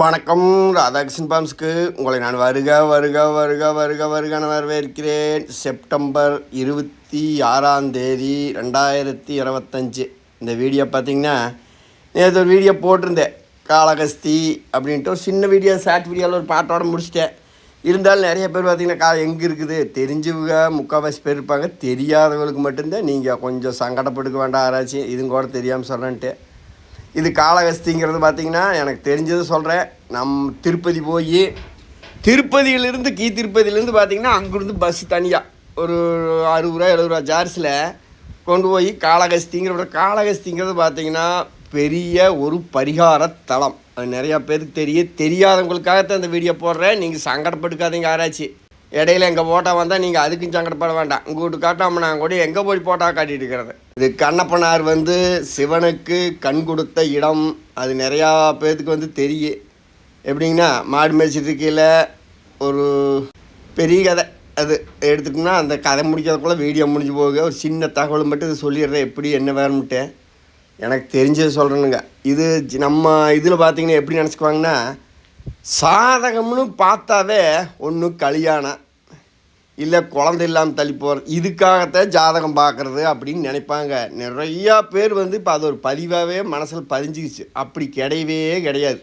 வணக்கம் ராதாகிருஷ்ணன் பாம்ஸ்க்கு. உங்களை நான் வருக வருக வருக வருக வருகன வரவேற்கிறேன். செப்டம்பர் இருபத்தி ஆறாம் தேதி ரெண்டாயிரத்தி இருபத்தஞ்சு. இந்த வீடியோ பார்த்தீங்கன்னா நேற்று ஒரு வீடியோ போட்டிருந்தேன். காளகஸ்தி அப்படின்ட்டு ஒரு சின்ன வீடியோ ஷார்ட் வீடியோவில் ஒரு பாட்டோட முடிச்சிட்டேன். இருந்தாலும் நிறைய பேர் பார்த்தீங்கன்னா கா எங்கே இருக்குது? தெரிஞ்சவங்க முக்கால்வாசி பேர் இருப்பாங்க. தெரியாதவங்களுக்கு மட்டும்தான் நீங்கள் கொஞ்சம் சங்கடப்படுக்க வேண்டாம் யாராச்சும். இதுங்க கூட தெரியாமல் சொல்கிறேன்ட்டு இது காளகஸ்திங்கிறது பார்த்திங்கன்னா எனக்கு தெரிஞ்சது சொல்கிறேன் நம் திருப்பதி போய் திருப்பதியிலேருந்து கீ திருப்பதியிலேருந்து பார்த்திங்கன்னா அங்கேருந்து பஸ் தனியாக ஒரு அறுபது ரூபா எழுபது ரூபா ஜார்ஸில் கொண்டு போய் காளகஸ்திங்கிற காளகஸ்திங்கிறது பார்த்திங்கன்னா பெரிய ஒரு பரிகார தளம் அது நிறையா பேருக்கு தெரிய தெரியாதவங்களுக்காகத்தான் இந்த வீடியோ போடுறேன். நீங்கள் சங்கடப்பட்டுக்காதீங்க ஆராய்ச்சி. இடையில எங்கள் போட்டா வந்தால் நீங்கள் அதுக்கும் சங்கடப்பட வேண்டாம். உங்கள் வீட்டு காட்டாமல் நான் கூட எங்கே போய் போட்டா காட்டிட்டு இருக்கிறது? இது கண்ணப்பனார் வந்து சிவனுக்கு கண் கொடுத்த இடம். அது நிறையா பேர்த்துக்கு வந்து தெரியும் எப்படிங்கன்னா மாடு மேய்ச்சிட்டு கீழே ஒரு பெரிய கதை. அது எடுத்துட்டோம்னா அந்த கதை முடிக்கிறதுக்குள்ளே வீடியோ முடிஞ்சு போக ஒரு சின்ன தகவல் மட்டும் இது சொல்லிடுறேன். எப்படி என்ன வேணும்ட்டு எனக்கு தெரிஞ்சது சொல்கிறேனுங்க இது நம்ம இதில் பார்த்தீங்கன்னா எப்படி நினச்சிக்குவாங்கன்னா சாதகம்னு பார்த்தாவே ஒன்று கல்யாணம். இல்லை குழந்தை இல்லாமல் தள்ளி போகிறது இதுக்காகத்தான் ஜாதகம் பார்க்குறது அப்படின்னு நினைப்பாங்க. நிறையா பேர் வந்து இப்போ அது ஒரு பதிவாகவே மனசில் பதிஞ்சிக்கிச்சு அப்படி கிடையவே கிடையாது.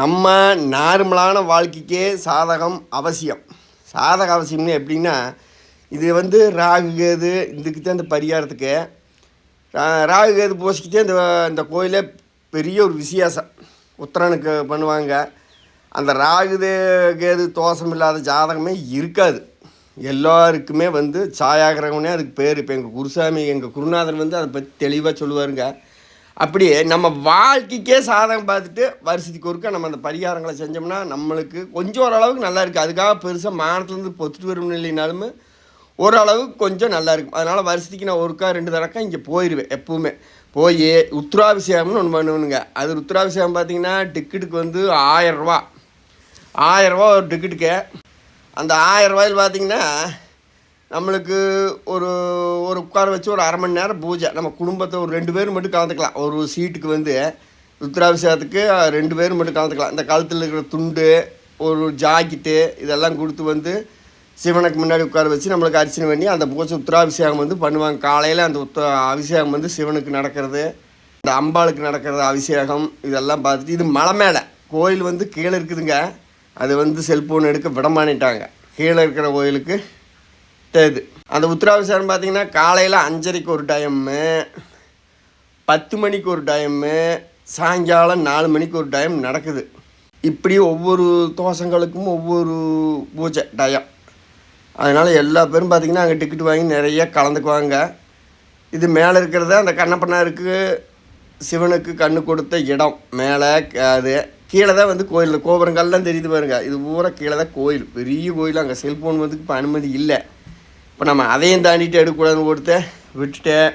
நம்ம நார்மலான வாழ்க்கைக்கே சாதகம் அவசியம். சாதக அவசியம்னு எப்படின்னா இது வந்து ராகு கேது இதுக்கு தான் இந்த பரிகாரத்துக்கு ராகு கேது பூசிக்கிட்டே இந்த இந்த கோயிலே பெரிய ஒரு விசேஷம். உத்தரனுக்கு பண்ணுவாங்க. அந்த ராகு கேது தோஷம் இல்லாத ஜாதகமே இருக்காது. எல்லாருக்குமே வந்து சாயாகிரகம்னே அதுக்கு பேர். இப்போ எங்கள் குருசாமி எங்கள் குருநாதன் வந்து அதை பற்றி தெளிவாக சொல்லுவாருங்க. அப்படியே நம்ம வாழ்க்கைக்கே சாதகம் பார்த்துட்டு வருஷத்துக்கு ஒருக்கா நம்ம அந்த பரிகாரங்களை செஞ்சோம்னா நம்மளுக்கு கொஞ்சம் ஓரளவுக்கு நல்லா இருக்குது அதுக்காக பெருசாக மானத்துலேருந்து பொத்துட்டு வரும் இல்லைனாலும் ஓரளவுக்கு கொஞ்சம் நல்லா இருக்கும். அதனால் வருஷத்துக்கு நான் ஒருக்கா ரெண்டு தடக்கா இங்கே போயிடுவேன் எப்போவுமே. போய் உத்ராபிஷேகம்னு ஒன்று பண்ணுவேனுங்க. அது உத்ராபிஷேகம் பார்த்தீங்கன்னா டிக்கெட்டுக்கு வந்து ஆயரூவா ஆயரூவா ஒரு டிக்கெட்டுக்கு. அந்த ஆயிரம் ரூபாயில் பார்த்தீங்கன்னா நம்மளுக்கு ஒரு ஒரு உட்கார வச்சு ஒரு அரை மணி நேரம் பூஜை. நம்ம குடும்பத்தை ஒரு ரெண்டு பேர் மட்டும் கலந்துக்கலாம். ஒரு சீட்டுக்கு வந்து ருத்ராபிஷேகத்துக்கு ரெண்டு பேர் மட்டும் கலந்துக்கலாம். இந்த கழுத்தில் இருக்கிற துண்டு ஒரு ஜாக்கெட்டு இதெல்லாம் கொடுத்து வந்து சிவனுக்கு முன்னாடி உட்கார வச்சு நம்மளுக்கு அர்ச்சனை பண்ணி அந்த பூஜை உத்தராபிஷேகம் வந்து பண்ணுவாங்க. காலையில் அந்த உத்த அபிஷேகம் வந்து சிவனுக்கு நடக்கிறது இந்த அம்பாளுக்கு நடக்கிறது அபிஷேகம் இதெல்லாம் பார்த்துட்டு இது மலை மேலே. கோயில் வந்து கீழே இருக்குதுங்க. அது வந்து செல்ஃபோன் எடுக்க விடமானிட்டாங்க கீழே இருக்கிற கோயிலுக்கு தேது அந்த உத்தராபிஷேகம் பார்த்தீங்கன்னா காலையில் அஞ்சரைக்கு ஒரு டைமு பத்து மணிக்கு ஒரு டைமு சாயங்காலம் நாலு மணிக்கு ஒரு டைம் நடக்குது. இப்படி ஒவ்வொரு தோசங்களுக்கும் ஒவ்வொரு பூஜை டயம் அதனால் எல்லா பேரும் பார்த்திங்கன்னா அங்கே டிக்கெட் வாங்கி நிறைய கலந்துக்குவாங்க. இது மேலே இருக்கிறத அந்த கண்ணப்பனாருக்கு சிவனுக்கு கண்ணு கொடுத்த இடம். மேலே அது கீழே தான் வந்து கோயில் கோபுரங்கள்லாம் தெரியுது பாருங்க. இது பூரா கீழே தான் கோயில். பெரிய கோயில். அங்கே செல்ஃபோன் வந்து இப்போ அனுமதி இல்லை. இப்போ நம்ம அதையும் தாண்டிட்டு எடுக்கக்கூடாதுன்னு கொடுத்த விட்டுட்டேன்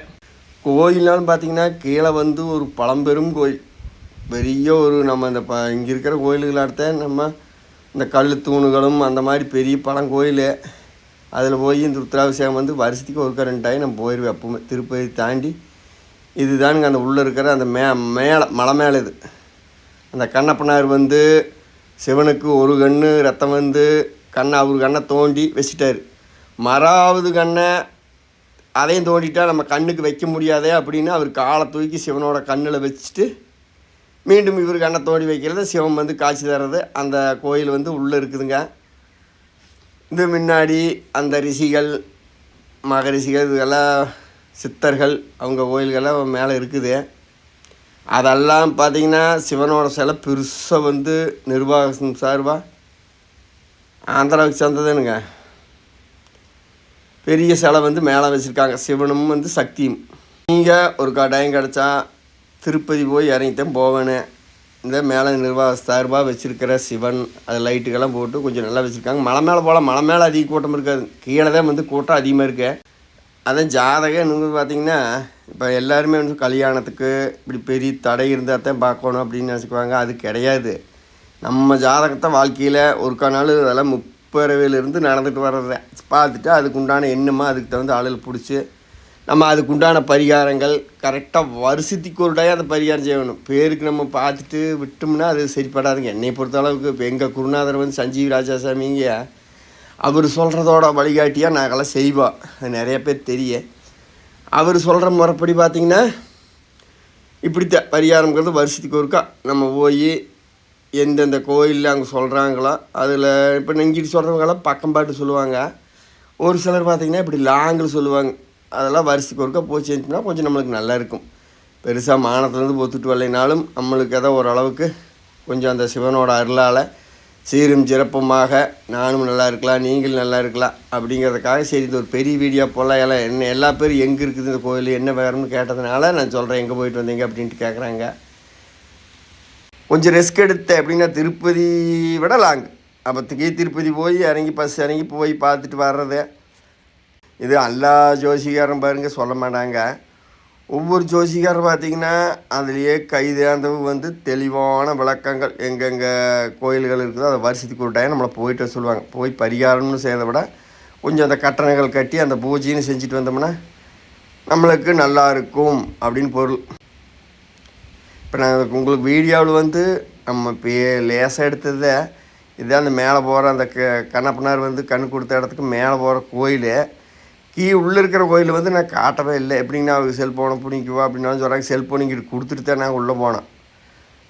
கோயில்னாலும் பார்த்தீங்கன்னா கீழே வந்து ஒரு பழம்பெரும் கோயில். பெரிய ஒரு நம்ம இந்த ப இங்கே இருக்கிற கோயில்கள் அடுத்த நம்ம இந்த கல் தூணுகளும் அந்த மாதிரி பெரிய பழங்கோயில். அதில் போய் இந்த ருத்ராபிஷேகம் வந்து வருஷத்துக்கு ஒருக்கா ரெண்டு டைம் நம்ம போயிடுவேன் எப்பவுமே திருப்பதி தாண்டி. இதுதானுங்க அந்த உள்ளே இருக்கிற அந்த மே மேலே மலை மேலே இது. அந்த கண்ணப்பனார் வந்து சிவனுக்கு ஒரு கண்ணு ரத்தம் வந்து கண்ணை அவர் கண்ணை தோண்டி வச்சிட்டார். மறாவது கண்ணை அதையும் தோண்டிட்டால் நம்ம கண்ணுக்கு வைக்க முடியாதே அப்படின்னு அவர் காலை தூக்கி சிவனோட கண்ணில் வச்சுட்டு மீண்டும் இவர் கண்ணை தோண்டி வைக்கிறது சிவன் வந்து காட்சி தர்றது. அந்த கோயில் வந்து உள்ளே இருக்குதுங்க. இது முன்னாடி அந்த ரிஷிகள் மகரிஷிகள் இதெல்லாம் சித்தர்கள் அவங்க கோயில்கள்லாம் மேலே இருக்குது. அதெல்லாம் பார்த்தீங்கன்னா சிவனோட சிலை பெருசாக வந்து நிர்வாகம் சார்பாக ஆந்திராவுக்கு சேர்ந்ததுனுங்க பெரிய சிலை வந்து மேலே வச்சுருக்காங்க. சிவனும் வந்து சக்தியும். நீங்கள் ஒரு கடாயம் கிடச்சா திருப்பதி போய் இறங்கித்தான் போவேன்னு. இந்த மேலே நிர்வாக சார்பாக வச்சுருக்கிற சிவன் அது லைட்டுக்கெல்லாம் போட்டு கொஞ்சம் நல்லா வச்சுருக்காங்க. மலை மேலே போகலாம். மலை மேலே அதிக கூட்டம் இருக்காது. கீழே தான் வந்து கூட்டம் அதிகமாக இருக்கு. அதான் ஜாதகம் என்னங்க பார்த்தீங்கன்னா இப்போ எல்லாருமே வந்து கல்யாணத்துக்கு இப்படி பெரிய தடை இருந்தால் தான் பார்க்கணும் அப்படின்னு நினச்சிக்குவாங்க. அது கிடையாது. நம்ம ஜாதகத்தை வாழ்க்கையில் ஒருக்கா நாள் அதெல்லாம் முப்பறவையிலிருந்து நடந்துட்டு வர்றத பார்த்துட்டு அதுக்கு உண்டான எண்ணமாக அதுக்கு தகுந்த ஆளுகள் பிடிச்சி நம்ம அதுக்கு உண்டான பரிகாரங்கள் கரெக்டாக வருஷத்துக்கு ஒரு டைய அதை பரிகாரம் செய்யணும். பேருக்கு நம்ம பார்த்துட்டு விட்டோம்னா அது சரிப்படாதுங்க. என்னை பொறுத்த அளவுக்கு இப்போ எங்கள் குருநாதர் வந்து சஞ்சீவ் ராஜாசாமிங்க அவர் சொல்கிறதோட வழிகாட்டியாக நாங்கள்லாம் செய்வோம். அது நிறைய பேர் தெரியும் அவர் சொல்கிற முறைப்படி பார்த்திங்கன்னா இப்படித்தான் பரிகாரங்கிறது வருஷத்துக்கு ஒருக்கா நம்ம போய் எந்தெந்த கோயிலில் அங்கே சொல்கிறாங்களோ அதில் இப்போ நெங்கிட்டு சொல்கிறவங்களாம் பக்கம் பாட்டு சொல்லுவாங்க. ஒரு சிலர் பார்த்திங்கன்னா இப்படி லாங்கில் சொல்லுவாங்க. அதெல்லாம் வருஷத்துக்கு ஒருக்கா போய் செஞ்சோம்னா கொஞ்சம் நம்மளுக்கு நல்லா இருக்கும். பெருசாக மானத்துலேருந்து பொத்துட்டு வரலைனாலும் நம்மளுக்கு ஏதோ ஓரளவுக்கு கொஞ்சம் அந்த சிவனோட அருளால் சீரும் சிறப்புமாக நானும் நல்லா இருக்கலாம் நீங்களும் நல்லா இருக்கலாம் அப்படிங்கிறதுக்காக சரி இது ஒரு பெரிய வீடியோ போடலாம் எல்லாம் என்ன எல்லா பேரும் எங்கே இருக்குது இந்த கோயில் என்ன வேறும்னு கேட்டதுனால நான் சொல்கிறேன் எங்கே போயிட்டு வந்தீங்க அப்படின்ட்டு கேட்குறாங்க கொஞ்சம் ரிஸ்க் எடுத்தேன் அப்படின்னா திருப்பதி விட லாங் அப்போத்துக்கே திருப்பதி போய் இறங்கி பஸ் இறங்கி போய் பார்த்துட்டு வர்றது. இது எல்லா ஜோசிகாரம் பாருங்க சொல்ல மாட்டாங்க. ஒவ்வொரு ஜோசிகாரும் பார்த்தீங்கன்னா அதுலேயே கைதேர்ந்தவு வந்து தெளிவான விளக்கங்கள் எங்கெங்கே கோயில்கள் இருக்குதோ அதை வருஷத்துக்கு ஒரு டைம் நம்மளை போயிட்டு சொல்லுவாங்க. போய் பரிகாரம்னு செய்கிறத விட கொஞ்சம் அந்த கட்டணங்கள் கட்டி அந்த பூஜைன்னு செஞ்சுட்டு வந்தோம்னா நம்மளுக்கு நல்லா இருக்கும் அப்படின்னு பொருள். இப்போ நான் உங்களுக்கு வீடியோவில் வந்து நம்ம இப்போ லேசாக எடுத்ததை இதே அந்த மேலே போகிற அந்த க கண்ணப்பனார் வந்து கண் கொடுத்த இடத்துக்கு மேலே போகிற கோயில் கீ உள்ளே இருக்கிற கோயில் வந்து நான் காட்டவே இல்லை. எப்படிங்கண்ணா அவங்க செல்ஃபோனை பிடிக்குவா அப்படின்னாலும் சொல்கிறாங்க செல்ஃபோன் இங்கிட்டு கொடுத்துட்டு தான் நான் உள்ளே போனேன்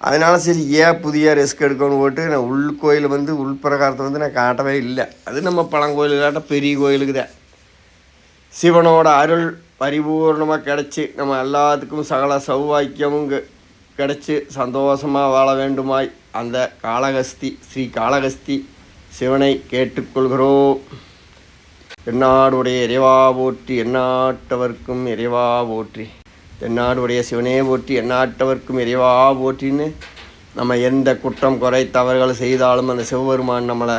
அதனால சரி ஏன் புதிய ரிஸ்க் எடுக்கணும்னு போட்டு நான் உள் கோயில் வந்து உள் பிரகாரத்தை வந்து நான் காட்டவே இல்லை. அது நம்ம பழங்கோயிலுக்காட்ட பெரிய கோயிலுக்கு தான். சிவனோட அருள் பரிபூர்ணமாக கிடச்சி நம்ம எல்லாத்துக்கும் சகல சௌவாக்கியமும் கிடச்சி சந்தோஷமாக வாழ வேண்டுமாய் அந்த காளகஸ்தி ஸ்ரீ காளகஸ்தி சிவனை கேட்டுக்கொள்கிறோம். எந்நாடுடைய இறைவா போற்றி எந்நாட்டவர்க்கும் இறைவா போற்றி. தென்னாடுடைய சிவனே போற்றி எந்நாட்டவர்க்கும் இறைவா போற்றின்னு நம்ம எந்த குற்றம் குறை தவறுகள் செய்தாலும் அந்த சிவபெருமான் நம்மளை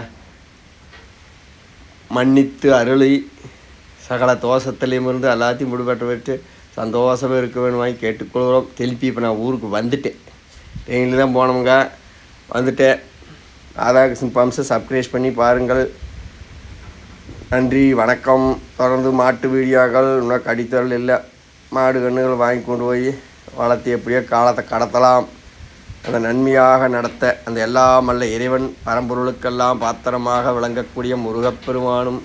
மன்னித்து அருளி சகல தோஷத்திலையும் இருந்து எல்லாத்தையும் விடுபட்டு விட்டு சந்தோஷமாக இருக்க வேணுமாய் கேட்டுக்கொள்கிறோம். திருப்பி இப்போ நான் ஊருக்கு வந்துட்டேன். ட்ரெயினில் தான் போனோமுங்க. வந்துட்டேன். ராதாகிருஷ்ணன் பம்ப்ஸை சப்ஸ்கிரைப் பண்ணி பாருங்கள். நன்றி வணக்கம். தொடர்ந்து மாட்டு வீடியோக்கள் இன்னும் கடித்தல் இல்லை. மாடு கண்ணுகள் வாங்கி கொண்டு போய் வளர்த்து எப்படியோ காலத்தை கடத்தலாம். அந்த நன்மையாக நடத்த அந்த எல்லா மல்ல இறைவன் பரம்பொருளுக்கெல்லாம் பாத்திரமாக விளங்கக்கூடிய முருகப்பெருமானும்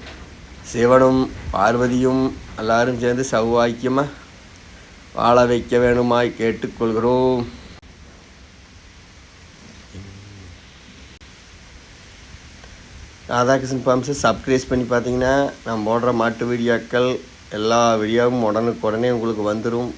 சிவனும் பார்வதியும் எல்லாரும் சேர்ந்து சௌவாக்கியமாக வாழ வைக்க வேணுமாய் கேட்டுக்கொள்கிறோம். ராதாகிருஷ்ணன் ஃபார்ம்ஸை சப்ஸ்கிரைஸ் பண்ணி பார்த்தீங்கன்னா நான் போடுற மாட்டு வீடியோக்கள் எல்லா வீடியோவும் உடனுக்குடனே உங்களுக்கு வந்துடும்